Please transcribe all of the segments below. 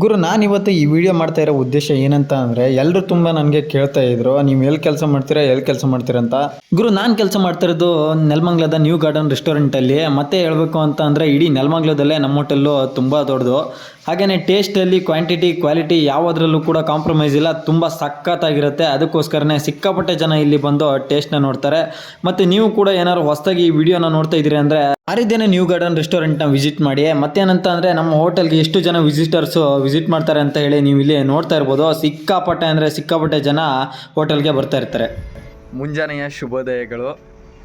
ಗುರು ನಾನು ಇವತ್ತು ಈ ವಿಡಿಯೋ ಮಾಡ್ತಾ ಇರೋ ಉದ್ದೇಶ ಏನಂತ ಅಂದರೆ ಎಲ್ಲರೂ ತುಂಬ ನನಗೆ ಕೇಳ್ತಾ ಇದ್ರು, ನೀವು ಎಲ್ಲಿ ಕೆಲಸ ಮಾಡ್ತೀರಾ ಎಲ್ಲಿ ಕೆಲಸ ಮಾಡ್ತೀರಾ ಅಂತ. ಗುರು, ನಾನು ಕೆಲಸ ಮಾಡ್ತಾ ಇರೋದು ನೆಲಮಂಗ್ಲದ ನ್ಯೂ ಗಾರ್ಡನ್ ರೆಸ್ಟೋರೆಂಟಲ್ಲಿ ಮತ್ತೆ ಹೇಳಬೇಕು ಅಂತ ಅಂದರೆ, ಇಡೀ ನೆಲಮಂಗ್ಲದಲ್ಲೇ ನಮ್ಮ ಹೋಟೆಲ್ಲು ತುಂಬ ದೊಡ್ಡದು. ಹಾಗೆಯೇ ಟೇಸ್ಟಲ್ಲಿ ಕ್ವಾಂಟಿಟಿ ಕ್ವಾಲಿಟಿ ಯಾವುದರಲ್ಲೂ ಕೂಡ ಕಾಂಪ್ರಮೈಸ್ ಇಲ್ಲ. ತುಂಬ ಸಖತ್ತಾಗಿರುತ್ತೆ. ಅದಕ್ಕೋಸ್ಕರನೇ ಸಿಕ್ಕಾಪಟ್ಟೆ ಜನ ಇಲ್ಲಿ ಬಂದು ಟೇಸ್ಟ್ನ ನೋಡ್ತಾರೆ. ಮತ್ತು ನೀವು ಕೂಡ ಏನಾದ್ರು ಹೊಸದಾಗಿ ಈ ವಿಡಿಯೋನ ನೋಡ್ತಾ ಇದ್ದೀರಿ ಅಂದರೆ ಆರಿದ್ದೇನೆ ನ್ಯೂ ಗಾರ್ಡನ್ ರೆಸ್ಟೋರೆಂಟ್ನ ವಿಸಿಟ್ ಮಾಡಿ ಮತ್ತೇನಂತ ಅಂದರೆ ನಮ್ಮ ಹೋಟೆಲ್ಗೆ ಎಷ್ಟು ಜನ ವಿಸಿಟರ್ಸು ವಿಸಿಟ್ ಮಾಡ್ತಾರೆ ಅಂತ ಹೇಳಿ ನೀವು ಇಲ್ಲಿ ನೋಡ್ತಾ ಇರ್ಬೋದು. ಸಿಕ್ಕಾಪಟ್ಟೆ ಅಂದರೆ ಸಿಕ್ಕಾಪಟ್ಟೆ ಜನ ಹೋಟೆಲ್ಗೆ ಬರ್ತಾ ಇರ್ತಾರೆ. ಮುಂಜಾನೆಯ ಶುಭೋದಯಗಳು.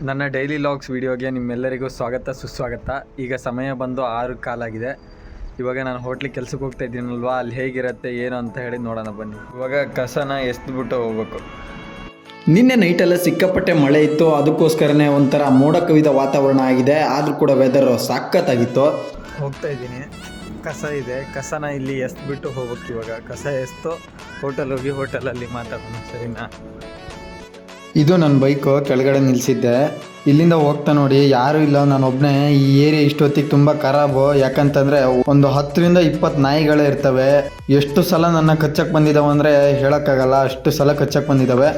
ನನ್ನ ಡೈಲಿ ಲಾಗ್ಸ್ ವೀಡಿಯೋಗೆ ನಿಮ್ಮೆಲ್ಲರಿಗೂ ಸ್ವಾಗತ, ಸುಸ್ವಾಗತ. ಈಗ ಸಮಯ ಬಂದು ಆರು ಕಾಲಾಗಿದೆ. ಇವಾಗ ನಾನು ಹೋಟ್ಲಿಗೆ ಕೆಲಸಕ್ಕೆ ಹೋಗ್ತಾ ಇದ್ದೀನಲ್ವಾ? ಅಲ್ಲಿ ಹೇಗಿರುತ್ತೆ, ಏನು ಅಂತ ಹೇಳಿ ನೋಡೋಣ ಬನ್ನಿ. ಇವಾಗ ಕಸನ ಎಸ್ದುಬಿಟ್ಟು ಹೋಗ್ಬೇಕು. ನಿನ್ನೆ ನೈಟೆಲ್ಲ ಸಿಕ್ಕಾಪಟ್ಟೆ ಮಳೆ ಇತ್ತು. ಅದಕ್ಕೋಸ್ಕರನೇ ಒಂಥರ ಮೋಡ ಕವಿದ ವಾತಾವರಣ ಆಗಿದೆ. ಆದರೂ ಕೂಡ ವೆದರ್ ಸಾಕತ್ತಾಗಿತ್ತು. ಹೋಗ್ತಾ ಇದ್ದೀನಿ. ಕಸ ಇದೆ. ಕಸನ ಇಲ್ಲಿ ಎಸ್ಬಿಟ್ಟು ಹೋಗ್ಬೇಕು ಇವಾಗ. ಕಸ ಎಸ್ತು. ಹೋಟೆಲ್ ಹೋಗಿ ಹೋಟೆಲಲ್ಲಿ ಮಾತಾಡೋಣ ಸರಿನಾ? ಇದು ನನ್ನ ಬೈಕು ಕೆಳಗಡೆ ನಿಲ್ಲಿಸಿದ್ದೆ ಇಲ್ಲಿಂದ ಹೋಗ್ತಾ ನೋಡಿ ಯಾರೂ ಇಲ್ಲ. ನಾನು ಒಬ್ಬನೇ ಈ ಏರಿಯಾ ಇಷ್ಟೊತ್ತಿಗೆ ತುಂಬ ಖರಾಬು. ಯಾಕಂತಂದರೆ ಒಂದು ಹತ್ತರಿಂದ ಇಪ್ಪತ್ತು ನಾಯಿಗಳೇ ಇರ್ತವೆ. ಎಷ್ಟು ಸಲ ನನ್ನ ಕಚ್ಚಕ್ಕೆ ಬಂದಿದ್ದಾವೆ ಅಂದರೆ ಹೇಳೋಕ್ಕಾಗಲ್ಲ. ಅಷ್ಟು ಸಲ ಕಚ್ಚಕ್ಕೆ ಬಂದಿದ್ದಾವೆ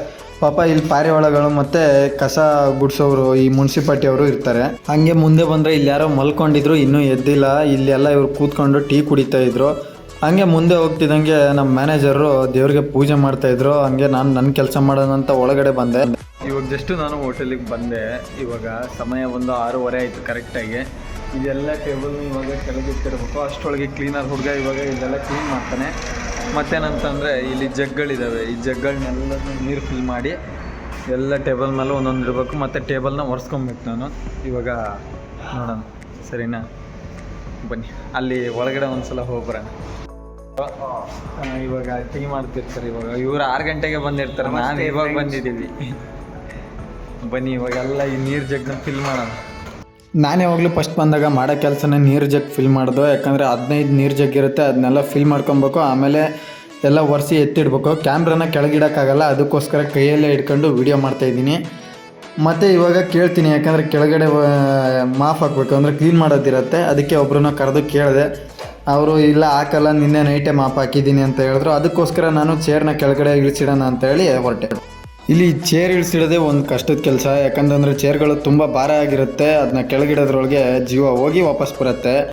ಪಾಪ ಇಲ್ಲಿ ಪಾರಿವಾಳಗಳು ಮತ್ತೆ ಕಸ ಗುಡ್ಸೋರು ಈ ಮುನ್ಸಿಪಾಲ್ಟಿಯವರು ಇರ್ತಾರೆ. ಹಂಗೆ ಮುಂದೆ ಬಂದ್ರೆ ಇಲ್ಲಿ ಯಾರೋ ಮಲ್ಕೊಂಡಿದ್ರು, ಇನ್ನೂ ಎದ್ದಿಲ್ಲ. ಇಲ್ಲಿ ಎಲ್ಲ ಇವ್ರು ಕೂತ್ಕೊಂಡು ಟೀ ಕುಡಿತಾ ಇದ್ರು. ಹಂಗೆ ಮುಂದೆ ಹೋಗ್ತಿದ್ದಂಗೆ ನಮ್ಮ ಮ್ಯಾನೇಜರು ದೇವ್ರಿಗೆ ಪೂಜೆ ಮಾಡ್ತಾ ಇದ್ರು. ಹಂಗೆ ನಾನು ನನ್ನ ಕೆಲಸ ಮಾಡೋಣ ಅಂತ ಒಳಗಡೆ ಬಂದೆ. ಇವಾಗ ಜಸ್ಟ್ ನಾನು ಹೋಟೆಲಿಗೆ ಬಂದೆ. ಇವಾಗ ಸಮಯ ಒಂದು ಆರೂವರೆ ಆಯಿತು ಕರೆಕ್ಟಾಗಿ ಇದೆಲ್ಲ ಟೇಬಲ್ ಇವಾಗ ಕೆಳಗಿಟ್ಟಿರ್ಬೇಕು ಅಷ್ಟೊಳಗೆ ಕ್ಲೀನರ್ ಹುಡುಗ ಇವಾಗ ಇದೆಲ್ಲ ಕ್ಲೀನ್ ಮಾಡ್ತಾನೆ. ಮತ್ತೇನಂತಂದರೆ ಇಲ್ಲಿ ಜಗ್ಗಳಿದ್ದಾವೆ ಈ ಜಗ್ಗಳನ್ನೆಲ್ಲ ನೀರು ಫಿಲ್ ಮಾಡಿ ಎಲ್ಲ ಟೇಬಲ್ ಮೇಲೆ ಒಂದೊಂದು ಇಡಬೇಕು. ಮತ್ತು ಟೇಬಲ್ನ ಒರೆಸ್ಕೊಬೇಕು ನಾನು ಇವಾಗ ನೋಡೋಣ. ಸರಿನಾ? ಬನ್ನಿ. ಅಲ್ಲಿ ಒಳಗಡೆ ಒಂದ್ಸಲ ಹೋಗ್ಬರೋಣ. ಆ, ಇವಾಗ ಟೀ ಮಾಡ್ತಿರ್ತಾರೆ ಇವಾಗ. ಇವ್ರು ಆರು ಗಂಟೆಗೆ ಬಂದಿರ್ತಾರೆ. ನಾನು ಇವಾಗ ಬಂದಿದ್ದೀವಿ. ಬನ್ನಿ ಇವಾಗೆಲ್ಲ ಈ ನೀರು ಜಗ್ನ ಫಿಲ್ ಮಾಡೋಣ. ನಾನು ಯಾವಾಗಲೂ ಫಸ್ಟ್ ಬಂದಾಗ ಮಾಡೋ ಕೆಲಸನ ನೀರು ಜಗ್ ಫಿಲ್ ಮಾಡಿದೆ, ಯಾಕಂದರೆ ಹದಿನೈದು ನೀರು ಜಗ್ ಇರುತ್ತೆ ಅದನ್ನೆಲ್ಲ ಫಿಲ್ ಮಾಡ್ಕೊಬೇಕು, ಆಮೇಲೆ ಎಲ್ಲ ಒರೆಸಿ ಎತ್ತಿಡ್ಬೇಕು. ಕ್ಯಾಮ್ರಾನ ಕೆಳಗಿಡೋಕ್ಕಾಗಲ್ಲ, ಅದಕ್ಕೋಸ್ಕರ ಕೈಯಲ್ಲೇ ಇಟ್ಕೊಂಡು ವಿಡಿಯೋ ಮಾಡ್ತಾಯಿದ್ದೀನಿ ಮತ್ತು ಇವಾಗ ಕೇಳ್ತೀನಿ, ಯಾಕಂದರೆ ಕೆಳಗಡೆ ಮಾಫ್ ಹಾಕ್ಬೇಕು, ಅಂದರೆ ಕ್ಲೀನ್ ಮಾಡೋದಿರುತ್ತೆ, ಅದಕ್ಕೆ ಒಬ್ರನ್ನ ಕರೆದು ಕೇಳಿದೆ. ಅವರು, ಇಲ್ಲ, ಹಾಕಲ್ಲ, ನಿನ್ನೆ ನೈಟೇ ಮಾಪ್ ಹಾಕಿದ್ದೀನಿ ಅಂತ ಹೇಳಿದ್ರು. ಅದಕ್ಕೋಸ್ಕರ ನಾನು ಚೇರ್ನ ಕೆಳಗಡೆ ಇಳಿಸಿಡೋಣ ಅಂತ ಹೇಳಿ ಹೊರಟೆ. ಇಲ್ಲಿ ಚೇರ್ ಇಳಿಸಿಡೋದೇ ಒಂದು ಕಷ್ಟದ ಕೆಲಸ. ಯಾಕಂತಂದರೆ ಚೇರ್ಗಳು ತುಂಬ ಭಾರ ಆಗಿರುತ್ತೆ. ಅದನ್ನ ಕೆಳಗಿಡೋದ್ರೊಳಗೆ ಜೀವ ಹೋಗಿ ವಾಪಸ್ ಬರುತ್ತೆ.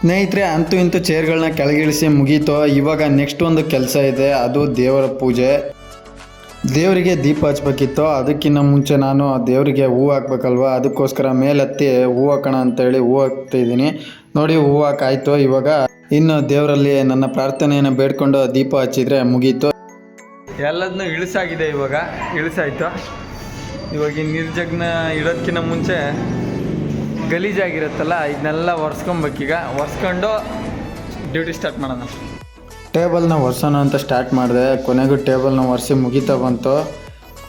ಸ್ನೇಹಿತರೆ, ಅಂತೂ ಇಂತೂ ಚೇರ್ಗಳನ್ನ ಕೆಳಗಿಳಿಸಿ ಮುಗೀತೋ. ಇವಾಗ ನೆಕ್ಸ್ಟ್ ಒಂದು ಕೆಲಸ ಇದೆ. ಅದು ದೇವರ ಪೂಜೆ. ದೇವರಿಗೆ ದೀಪ ಹಚ್ಬೇಕಿತ್ತು ಅದಕ್ಕಿಂತ ಮುಂಚೆ ನಾನು ದೇವರಿಗೆ ಹೂವು ಹಾಕ್ಬೇಕಲ್ವ? ಅದಕ್ಕೋಸ್ಕರ ಮೇಲೆತ್ತಿ ಹೂವು ಹಾಕೋಣ ಅಂತೇಳಿ ಹೂವು ಹಾಕ್ತಿದ್ದೀನಿ ನೋಡಿ ಹೂವು ಹಾಕಾಯ್ತು. ಇವಾಗ ಇನ್ನು ದೇವರಲ್ಲಿ ನನ್ನ ಪ್ರಾರ್ಥನೆಯನ್ನು ಬೇಡ್ಕೊಂಡು ದೀಪ ಹಚ್ಚಿದ್ರೆ ಮುಗೀತು. ಎಲ್ಲದನ್ನು ಇಳಿಸಾಗಿದೆ ಇವಾಗ. ಇಳಿಸಾಯ್ತು. ಇವಾಗ ಈ ನಿರ್ಜಗ್ನ ಇಡೋದಕ್ಕಿಂತ ಮುಂಚೆ ಗಲೀಜಾಗಿರುತ್ತಲ್ಲ, ಇದನ್ನೆಲ್ಲ ಒರೆಸ್ಕೊಬೇಕೀಗ. ಒರೆಸ್ಕೊಂಡು ಡ್ಯೂಟಿ ಸ್ಟಾರ್ಟ್ ಮಾಡೋಣ. ಟೇಬಲ್ನ ಒರೆಸೋಣ ಅಂತ ಸ್ಟಾರ್ಟ್ ಮಾಡಿದೆ. ಕೊನೆಗೂ ಟೇಬಲ್ನ ಒರೆಸಿ ಮುಗಿತಾ ಬಂತು.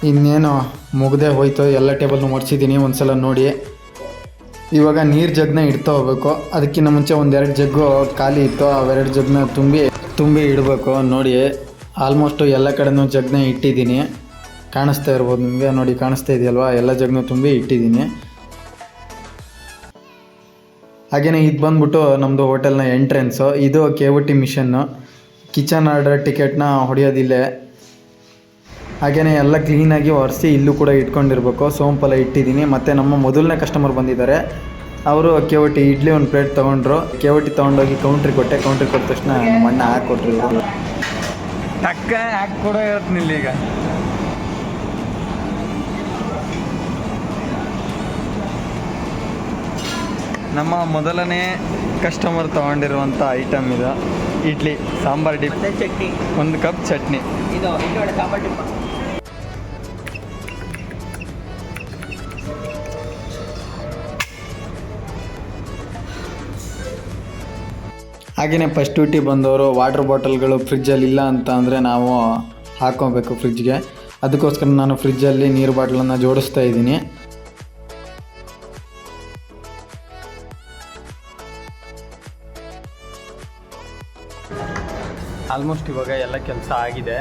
ಇನ್ನೇನು ಮುಗ್ದೆ ಹೋಯ್ತು. ಎಲ್ಲ ಟೇಬಲ್ನ ಒರೆಸಿದ್ದೀನಿ ಒಂದ್ಸಲ ನೋಡಿ. ಇವಾಗ ನೀರು ಜಗ್ನ ಇಡ್ತಾ ಹೋಗ್ಬೇಕು. ಅದಕ್ಕಿಂತ ಮುಂಚೆ ಒಂದೆರಡು ಜಗ್ಗು ಖಾಲಿ ಇತ್ತು. ಅವೆರಡು ಜಗ್ನ ತುಂಬಿ ತುಂಬಿ ಇಡಬೇಕು. ನೋಡಿ, ಆಲ್ಮೋಸ್ಟು ಎಲ್ಲ ಕಡೆನೂ ಜಗ್ನ ಇಟ್ಟಿದ್ದೀನಿ. ಕಾಣಿಸ್ತಾ ಇರ್ಬೋದು ನಿಮಗೆ? ನೋಡಿ, ಕಾಣಿಸ್ತಾ ಇದೆಯಲ್ವಾ? ಎಲ್ಲ ಜಗ್ನ ತುಂಬಿ ಇಟ್ಟಿದ್ದೀನಿ. ಹಾಗೆಯೇ ಇದು ಬಂದ್ಬಿಟ್ಟು ನಮ್ಮದು ಹೋಟೆಲ್ನ ಎಂಟ್ರೆನ್ಸು. ಇದು K O T machine. Kitchen order ಟಿಕೆಟ್ನ ಹೊಡೆಯೋದಿಲ್ಲೇ. ಹಾಗೆಯೇ ಎಲ್ಲ ಕ್ಲೀನಾಗಿ ಒರೆಸಿ ಇಲ್ಲೂ ಕೂಡ ಇಟ್ಕೊಂಡಿರ್ಬೇಕು. ಸೋಂಪೆಲ್ಲ ಇಟ್ಟಿದ್ದೀನಿ. ಮತ್ತು ನಮ್ಮ ಮೊದಲನೇ ಕಸ್ಟಮರ್ ಬಂದಿದ್ದಾರೆ. ಅವರು ಕೇವಟಿ ಇಡ್ಲಿ ಒಂದು ಪ್ಲೇಟ್ ತೊಗೊಂಡ್ರು. ಕೇವಟಿ ತೊಗೊಂಡೋಗಿ ಕೌಂಟ್ರಿಗೆ ಕೊಟ್ಟೆ. ಕೌಂಟ್ರಿಗೆ ಕೊಟ್ಟ ತಕ್ಷಣ ಮಣ್ಣ ಹಾಕ್ಕೊಟ್ರು ತಕ್ಕ ಹಾಕ್ಕೊಡೋ ಹೇಳ್ತೀನಿ ಈಗ. ನಮ್ಮ ಮೊದಲನೇ ಕಸ್ಟಮರ್ ತೊಗೊಂಡಿರುವಂಥ ಐಟಮ್ ಇದು. ಇಡ್ಲಿ ಸಾಂಬಾರ್ ಡಿಪ್ ಚಟ್ನಿ. ಒಂದು ಕಪ್ ಚಟ್ನಿ. ಇದು ಸಾಂಬಾರ್ ಹಾಗೆಯೇ ಫಸ್ಟ್ ಡ್ಯೂಟಿ ಬಂದವರು ವಾಟರ್ ಬಾಟಲ್ಗಳು ಫ್ರಿಜ್ಜಲ್ಲಿ ಇಲ್ಲ ಅಂತ ಅಂದರೆ ನಾವು ಹಾಕ್ಕೊಬೇಕು ಫ್ರಿಜ್ಗೆ ಅದಕ್ಕೋಸ್ಕರ ನಾನು ಫ್ರಿಜ್ಜಲ್ಲಿ ನೀರು ಬಾಟ್ಲನ್ನು ಜೋಡಿಸ್ತಾ ಇದ್ದೀನಿ. ಆಲ್ಮೋಸ್ಟ್ ಇವಾಗ ಎಲ್ಲ ಕೆಲಸ ಆಗಿದೆ.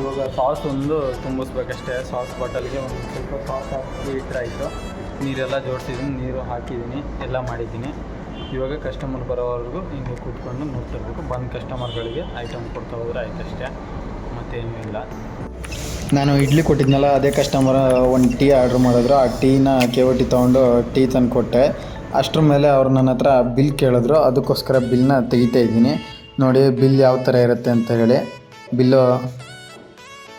ಇವಾಗ ಸಾಸ್ ಒಂದು ತುಂಬಿಸ್ಬೇಕಷ್ಟೇ. ಸಾಸ್ ಬಾಟಲ್ಗೆ ಒಂದು ಸ್ವಲ್ಪ ಸಾಸ್ ಹಾಕಿ ಇಟ್ಟರಾಯಿತು ನೀರೆಲ್ಲ ಜೋಡಿಸಿದ್ದೀನಿ, ನೀರು ಹಾಕಿದ್ದೀನಿ, ಎಲ್ಲ ಮಾಡಿದ್ದೀನಿ. ಇವಾಗ ಕಸ್ಟಮರ್ ಬರೋವರೆಗೂ ಹಿಂಗೆ ಕೂತ್ಕೊಂಡು ನೋಡ್ತಿರ್ಬೇಕು. ಬಂದ ಕಸ್ಟಮರ್ಗಳಿಗೆ ಐಟಮ್ ಕೊಡ್ತಾ ಹೋದ್ರೆ ಆಯ್ತಷ್ಟೇ ಮತ್ತೇನೂ ಇಲ್ಲ. ನಾನು ಇಡ್ಲಿ ಕೊಟ್ಟಿದ್ನಲ್ಲ, ಅದೇ ಕಸ್ಟಮರ್ ಒಂದು ಟೀ ಆರ್ಡ್ರ್ ಮಾಡಿದ್ರು. ಆ ಟೀನ ಕೆ ಒ ಟಿ ತೊಗೊಂಡು ಟೀ ತಂದು ಕೊಟ್ಟೆ ಅಷ್ಟ್ರ ಮೇಲೆ ಅವ್ರು ನನ್ನ ಹತ್ರ ಬಿಲ್ ಕೇಳಿದ್ರು. ಅದಕ್ಕೋಸ್ಕರ ಬಿಲ್ನ ತೆಗಿತಾ ಇದ್ದೀನಿ. ನೋಡಿ, ಬಿಲ್ ಯಾವ ಥರ ಇರುತ್ತೆ ಅಂತ ಹೇಳಿ. ಬಿಲ್ಲು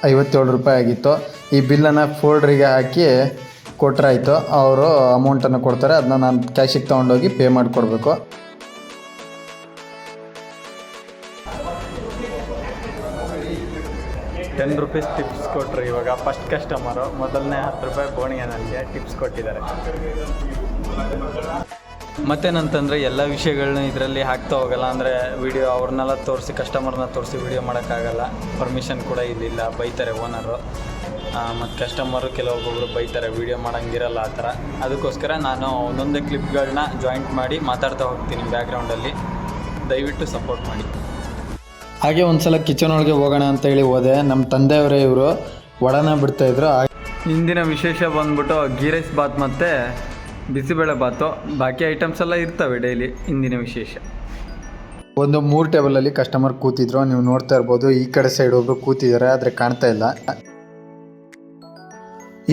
ಐವತ್ತೇಳು ರೂಪಾಯಿ ಆಗಿತ್ತು. ಈ ಬಿಲ್ಲನ್ನು ಫೋಲ್ಡ್ರಿಗೆ ಹಾಕಿ ಕೊಟ್ಟರಾಯಿತು ಅವರು ಅಮೌಂಟನ್ನು ಕೊಡ್ತಾರೆ. ಅದನ್ನ ನಾನು ಕ್ಯಾಶಿಗೆ ತೊಗೊಂಡೋಗಿ ಪೇ ಮಾಡಿಕೊಡ್ಬೇಕು. ಟೆನ್ ರುಪೀಸ್ ಟಿಪ್ಸ್ ಕೊಟ್ಟರು ಇವಾಗ ಫಸ್ಟ್ ಕಸ್ಟಮರು. ಮೊದಲನೇ ಹತ್ತು ರೂಪಾಯಿ ಬೋಣಿಗೆ ನನಗೆ ಟಿಪ್ಸ್ ಕೊಟ್ಟಿದ್ದಾರೆ. ಮತ್ತೇನಂತಂದರೆ ಎಲ್ಲ ವಿಷಯಗಳನ್ನ ಇದರಲ್ಲಿ ಹಾಕ್ತಾ ಹೋಗಲ್ಲ ಅಂದರೆ ವಿಡಿಯೋ ಅವ್ರನ್ನೆಲ್ಲ ತೋರಿಸಿ ಕಸ್ಟಮರ್ನ ತೋರಿಸಿ ವಿಡಿಯೋ ಮಾಡೋಕ್ಕಾಗಲ್ಲ. ಪರ್ಮಿಷನ್ ಕೂಡ ಇಲ್ಲಿಲ್ಲ ಬೈತಾರೆ ಓನರು ಮತ್ತು ಕಸ್ಟಮರು ಕೆಲವೊಬ್ಬೊಬ್ರು ಬೈತಾರೆ ವಿಡಿಯೋ ಮಾಡೋಂಗಿರಲ್ಲ ಆ ಥರ. ಅದಕ್ಕೋಸ್ಕರ ನಾನು ಒಂದೊಂದೇ ಕ್ಲಿಪ್ಗಳನ್ನ ಜಾಯಿಂಟ್ ಮಾಡಿ ಮಾತಾಡ್ತಾ ಹೋಗ್ತೀನಿ ಬ್ಯಾಕ್ಗ್ರೌಂಡಲ್ಲಿ ದಯವಿಟ್ಟು ಸಪೋರ್ಟ್ ಮಾಡಿ. ಹಾಗೆ ಒಂದ್ಸಲ ಕಿಚನ್ ಒಳಗೆ ಹೋಗೋಣ ಅಂತ ಹೇಳಿ ಹೋದೆ. ನಮ್ಮ ತಂದೆಯವರೇ ಇವರು. ವಡನ ಬಿಡ್ತಾಯಿದ್ರು ಹಿಂದಿನ ವಿಶೇಷ ಬಂದ್ಬಿಟ್ಟು ಗೀ ರೈಸ್ ಬಾತ್ ಮತ್ತು ಬಿಸಿಬೇಳೆ ಬಾತು ಬಾಕಿ ಐಟಮ್ಸ್ ಎಲ್ಲ ಇರ್ತವೆ ಡೈಲಿ ಇಂದಿನ ವಿಶೇಷ. ಒಂದು ಮೂರು ಟೇಬಲಲ್ಲಿ ಕಸ್ಟಮರ್ ಕೂತಿದ್ರು, ನೀವು ನೋಡ್ತಾ ಇರ್ಬೋದು, ಈ ಕಡೆ ಸೈಡ್ ಒಬ್ರು ಕೂತಿದ್ದಾರೆ, ಆದರೆ ಕಾಣ್ತಾ ಇಲ್ಲ.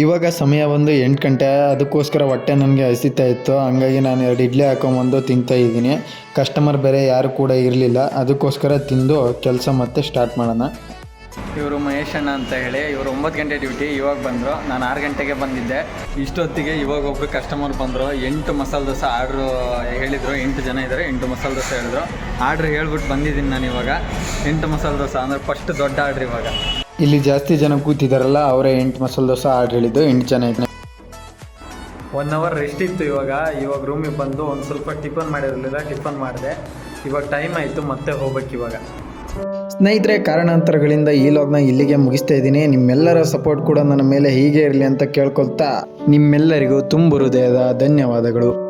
ಇವಾಗ ಸಮಯ ಒಂದು ಎಂಟು ಗಂಟೆ, ಅದಕ್ಕೋಸ್ಕರ ಹೊಟ್ಟೆ ನನಗೆ ಹಸಿತಾ ಇತ್ತು, ಹಂಗಾಗಿ ನಾನು ಎರಡು ಇಡ್ಲಿ ಹಾಕೊಂಬಂದು ತಿಂತಾ ಇದ್ದೀನಿ. ಕಸ್ಟಮರ್ ಬೇರೆ ಯಾರು ಕೂಡ ಇರಲಿಲ್ಲ, ಅದಕ್ಕೋಸ್ಕರ ತಿಂದು ಕೆಲಸ ಮತ್ತೆ ಸ್ಟಾರ್ಟ್ ಮಾಡೋಣ. ಇವರು ಮಹೇಶ್ ಅಣ್ಣ ಅಂತ ಹೇಳಿ ಇವರು ಒಂಬತ್ತು ಗಂಟೆ ಡ್ಯೂಟಿ ಇವಾಗ ಬಂದರು. ನಾನು ಆರು ಗಂಟೆಗೆ ಬಂದಿದ್ದೆ. ಇಷ್ಟೊತ್ತಿಗೆ ಇವಾಗ ಒಬ್ಬರು ಕಸ್ಟಮರ್ ಬಂದರು. ಎಂಟು ಮಸಾಲೆ ದೋಸೆ ಆರ್ಡ್ರು ಹೇಳಿದರು. ಎಂಟು ಜನ ಇದ್ದಾರೆ ಎಂಟು ಮಸಾಲೆ ದೋಸೆ ಹೇಳಿದ್ರು. ಆರ್ಡ್ರ್ ಹೇಳ್ಬಿಟ್ಟು ಬಂದಿದ್ದೀನಿ ನಾನು ಇವಾಗ. ಎಂಟು ಮಸಾಲೆ ದೋಸೆ ಅಂದರೆ ಫಸ್ಟ್ ದೊಡ್ಡ ಆರ್ಡ್ರ್ ಇವಾಗ. ಇಲ್ಲಿ ಜಾಸ್ತಿ ಜನ ಕೂತಿದ್ದಾರಲ್ಲ ಅವರೇ ಎಂಟು ಮಸಾಲೆ ದೋಸೆ ಆರ್ಡ್ರ್ ಹೇಳಿದ್ದು ಎಂಟು ಜನ ಇದ್ದಾರೆ ಒನ್ ಅವರ್ ರೆಸ್ಟ್ ಇತ್ತು ಇವಾಗ. ಇವಾಗ ರೂಮಿಗೆ ಬಂದು ಒಂದು ಸ್ವಲ್ಪ ಟಿಫನ್ ಮಾಡಿರಲಿಲ್ಲ ಟಿಫನ್ ಮಾಡಿದೆ. ಇವಾಗ ಟೈಮ್ ಆಯಿತು ಮತ್ತೆ ಹೋಗ್ಬೇಕು ಇವಾಗ ಸ್ನೇಹಿತರೆ, ಕಾರಣಾಂತರಗಳಿಂದ ಈ ಲಾಗ್ನ ಇಲ್ಲಿಗೆ ಮುಗಿಸ್ತಾ ಇದ್ದೀನಿ. ನಿಮ್ಮೆಲ್ಲರ ಸಪೋರ್ಟ್ ಕೂಡ ನನ್ನ ಮೇಲೆ ಹೀಗೆ ಇರಲಿ ಅಂತ ಕೇಳ್ಕೊಳ್ತಾ ನಿಮ್ಮೆಲ್ಲರಿಗೂ ತುಂಬು ಹೃದಯದ ಧನ್ಯವಾದಗಳು.